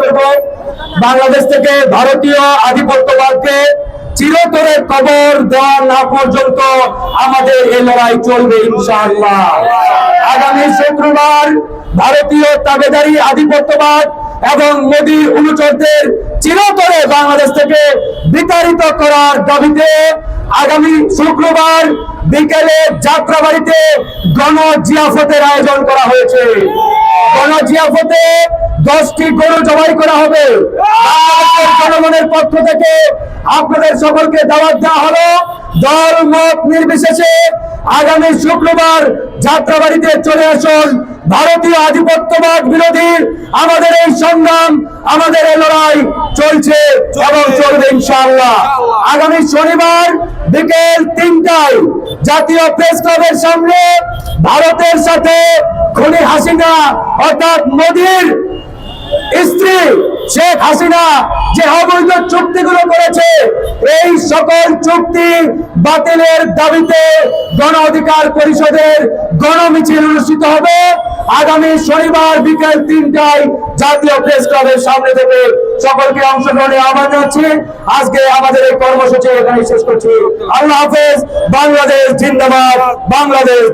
করব। বাংলাদেশ থেকে ভারতীয় আধিপত্যবাদকে চিরতরে কবর দেওয়া না পর্যন্ত আমাদের লড়াই চলবে ইনশাআল্লাহ। আগামী শুক্রবার ভারতীয় তাবেদারি আধিপত্যবাদ এবং মোদী অনুচরদের চিরতরে বাংলাদেশ থেকে বিতাড়িত করার দাবিতে আগামী শুক্রবার বিকেলে যাত্রাবাড়িতে গণ জিয়াফতের আয়োজন করা হয়েছে। জিয়াফতে দশটি গরু জবাই করা হবে। জনগণের পক্ষ থেকে আপনাদের সকলকে দাওয়াত দেওয়া হলো। দল মত নির্বিশেষে আগামী শুক্রবার যাত্রাবাড়িতে চলে আসুন। ভারতীয় আধিপত্যবাদ বিরোধী আমাদের এই সংগ্রাম, আমাদের এই লড়াই চলছে এবং চলবে ইনশাআল্লাহ। আগামী শনিবার বিকেল তিনটায় জাতীয় প্রেস ক্লাবের সামনে ভারতের সাথে খনি হাসিনা, অর্থাৎ মোদীর স্ত্রী শেখ হাসিনা যে অবৈধ চুক্তিগুলো করেছে, এই সকল চুক্তি বাতিলের দাবিতে গণ অধিকার পরিষদের গণমিছিল অনুষ্ঠিত হবে। আগামী শনিবার বিকেল তিনটায় জাতীয় প্রেস ক্লাবের সামনে থেকে সকলকে অংশগ্রহণে আহ্বান জানাচ্ছি। আজকে আমাদের এই কর্মসূচি এখানে শেষ করছি। আল্লাহ হাফেজ, বাংলাদেশ জিন্দাবাদ, বাংলাদেশ।